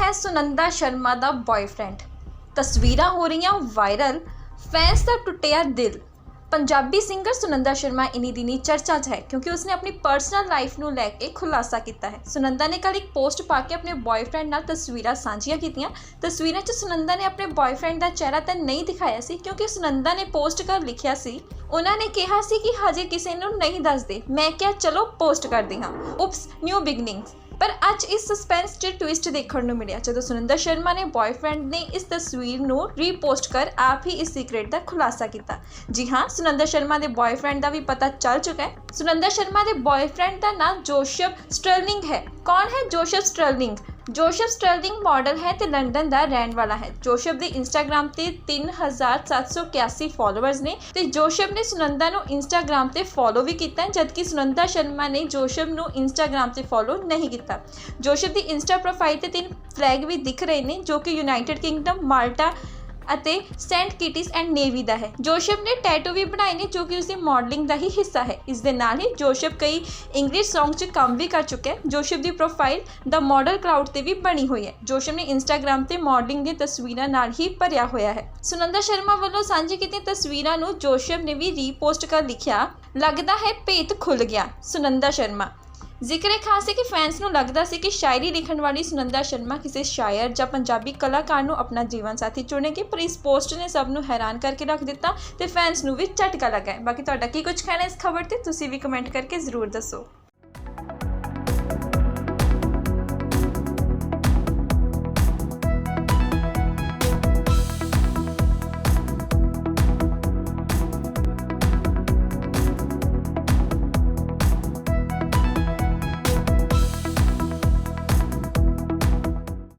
ਹੈ ਸੁਨੰਦਾ ਸ਼ਰਮਾ ਦਾ ਬॉयਫ੍ਰੈਂਡ ਤਸਵੀਰਾਂ ਹੋ ਰਹੀਆਂ ਵਾਇਰਲ ਫੈਨਸ ਦਾ ਟੁੱਟਿਆ ਦਿਲ। ਪੰਜਾਬੀ ਸਿੰਗਰ ਸੁਨੰਦਾ ਸ਼ਰਮਾ ਇਨੀ ਦਿਨੀ ਚਰਚਾ 'ਚ ਹੈ ਕਿਉਂਕਿ ਉਸਨੇ ਆਪਣੀ ਪਰਸਨਲ ਲਾਈਫ ਨੂੰ ਲੈ ਕੇ ਖੁਲਾਸਾ ਕੀਤਾ ਹੈ। ਸੁਨੰਦਾ ਨੇ ਕੱਲ ਇੱਕ ਪੋਸਟ ਪਾ ਕੇ ਆਪਣੇ ਬॉयਫ੍ਰੈਂਡ ਨਾਲ ਤਸਵੀਰਾਂ ਸਾਂਝੀਆਂ ਕੀਤੀਆਂ। ਤਸਵੀਰਾਂ 'ਚ ਸੁਨੰਦਾ ਨੇ ਆਪਣੇ ਬॉयਫ੍ਰੈਂਡ ਦਾ ਚਿਹਰਾ ਤਾਂ ਨਹੀਂ ਦਿਖਾਇਆ ਸੀ ਕਿਉਂਕਿ ਸੁਨੰਦਾ ਨੇ ਪੋਸਟ ਕਰ ਲਿਖਿਆ ਸੀ। ਉਹਨਾਂ ਨੇ ਕਿਹਾ ਸੀ ਕਿ ਹਜੇ ਕਿਸੇ ਨੂੰ ਨਹੀਂ ਦੱਸਦੇ। ਮੈਂ ਕਿਹਾ, ਚਲੋ ਪੋਸਟ ਕਰ ਹਾਂ। ਉਪਸ ਨਿਊ ਬਿਗਨਿੰਗਸ ਪਰ ਅੱਜ ਇਸ ਸਸਪੈਂਸ 'ਚ ਟਵਿਸਟ ਦੇਖਣ ਨੂੰ ਮਿਲਿਆ, ਜਦੋਂ ਸੁਨੰਦਾ ਸ਼ਰਮਾ ਨੇ ਬॉयਫ੍ਰੈਂਡ ਨੇ ਇਸ ਤਸਵੀਰ ਨੂੰ ਰੀਪੋਸਟ ਕਰ ਆਪ ਹੀ ਇਸ ਸੀਕ੍ਰੇਟ ਦਾ ਖੁਲਾਸਾ ਕੀਤਾ। ਜੀ ਹਾਂ ਸੁਨੰਦਾ ਸ਼ਰਮਾ ਦੇ ਬॉयਫ੍ਰੈਂਡ ਦਾ ਵੀ ਪਤਾ ਚੱਲ ਚੁੱਕਾ ਹੈ। ਸੁਨੰਦਾ ਸ਼ਰਮਾ ਦੇ ਬॉयਫ੍ਰੈਂਡ ਦਾ ਨਾਮ ਜੋਸ਼ਫ ਸਟਰਲਿੰਗ ਹੈ। ਕੌਣ ਹੈ Joseph Sterling? Joseph Sterling model ਹੈ ਤੇ ਲੰਡਨ ਦਾ ਰਹਿਣ ਵਾਲਾ ਹੈ। ਜੋਸ਼ਪ ਦੇ ਇੰਸਟਾਗ੍ਰam ਤੇ 3781 ਫਾਲੋਅਰਸ ਨੇ ਤੇ ਜੋਸ਼ਪ ਨੇ ਸੁਨੰਦਾ ਨੂੰ ਇੰਸਟਾਗ੍ਰam ਤੇ ਫੋਲੋ ਵੀ ਕੀਤਾ, ਜਦਕਿ ਸੁਨੰਦਾ ਸ਼ਰਮਾ ਨੇ ਜੋਸ਼ਪ ਨੂੰ ਇੰਸਟਾਗ੍ਰam ਤੇ ਫੋਲੋ ਨਹੀਂ ਕੀਤਾ। ਜੋਸ਼ਪ ਦੀ ਇੰਸਟਾ ਪ੍ਰੋਫਾਈਲ ਤੇ ਤਿੰਨ ਫਲੈਗ ਵੀ ਦਿਖ ਰਹੇ ਨੇ, ਜੋ ਕਿ ਯੂਨਾਈਟਿਡ ਕਿੰਗਡਮ ਮਾਲਟਾ ਅਤੇ ਸੈਂਟ ਕਿਟਿਸ ਐਂਡ ਨੇਵੀ ਦਾ ਹੈ। ਜੋਸ਼ਪ ਨੇ ਟੈਟੂ ਵੀ ਬਣਾਏ ਨੇ ਜੋ ਕਿ ਉਸਦੀ ਮਾਡਲਿੰਗ ਦਾ ਹੀ ਹਿੱਸਾ ਹੈ। ਇਸ ਦੇ ਨਾਲ ਹੀ ਜੋਸ਼ਪ ਕਈ ਇੰਗਲਿਸ਼ Song 'ਚ ਕੰਮ ਵੀ ਕਰ ਚੁੱਕਿਆ ਹੈ। ਜੋਸ਼ਪ ਦੀ ਪ੍ਰੋਫਾਈਲ ਦਾ ਮਾਡਲ ਕਲਾਊਡ ਤੇ ਵੀ ਬਣੀ ਹੋਈ ਹੈ। ਜੋਸ਼ਪ ਨੇ ਇੰਸਟਾਗ੍ਰam ਤੇ ਮਾਡਲਿੰਗ ਦੀਆਂ ਤਸਵੀਰਾਂ ਨਾਲ ਹੀ ਭਰਿਆ ਹੋਇਆ ਹੈ। ਸੁਨੰਦਾ ਸ਼ਰਮਾ ਵੱਲੋਂ ਸਾਂਝੀ ਕੀਤੀਆਂ ਤਸਵੀਰਾਂ ਨੂੰ ਜੋਸ਼ਪ ਨੇ ਵੀ ਰੀਪੋਸਟ ਕਰ ਲਿਖਿਆ, ਲੱਗਦਾ ਹੈ ਭੇਤ ਖੁੱਲ ਗਿਆ। ਸੁਨੰਦਾ ਸ਼ਰਮਾ ਜ਼ਿਕਰ ਇਹ ਖਾਸ ਹੈ ਕਿ ਫੈਨਸ ਨੂੰ ਲੱਗਦਾ ਸੀ ਕਿ ਸ਼ਾਇਰੀ ਲਿਖਣ ਵਾਲੀ ਸੁਨੰਦਾ ਸ਼ਰਮਾ ਕਿਸੇ ਸ਼ਾਇਰ ਜਾਂ ਪੰਜਾਬੀ ਕਲਾਕਾਰ ਨੂੰ ਆਪਣਾ ਜੀਵਨ ਸਾਥੀ ਚੁਣੇਗੀ ਪਰ ਇਸ ਪੋਸਟ ਨੇ ਸਭ ਨੂੰ ਹੈਰਾਨ ਕਰਕੇ ਰੱਖ ਦਿੱਤਾ ਤੇ ਫੈਨਸ ਨੂੰ ਵੀ ਝਟਕਾ ਲੱਗਾ ਬਾਕੀ ਤੁਹਾਡਾ ਕੀ ਕੁਝ ਕਹਿਣਾ ਇਸ ਖਬਰ ਤੇ, ਤੁਸੀਂ ਵੀ ਕਮੈਂਟ ਕਰਕੇ ਜ਼ਰੂਰ ਦੱਸੋ।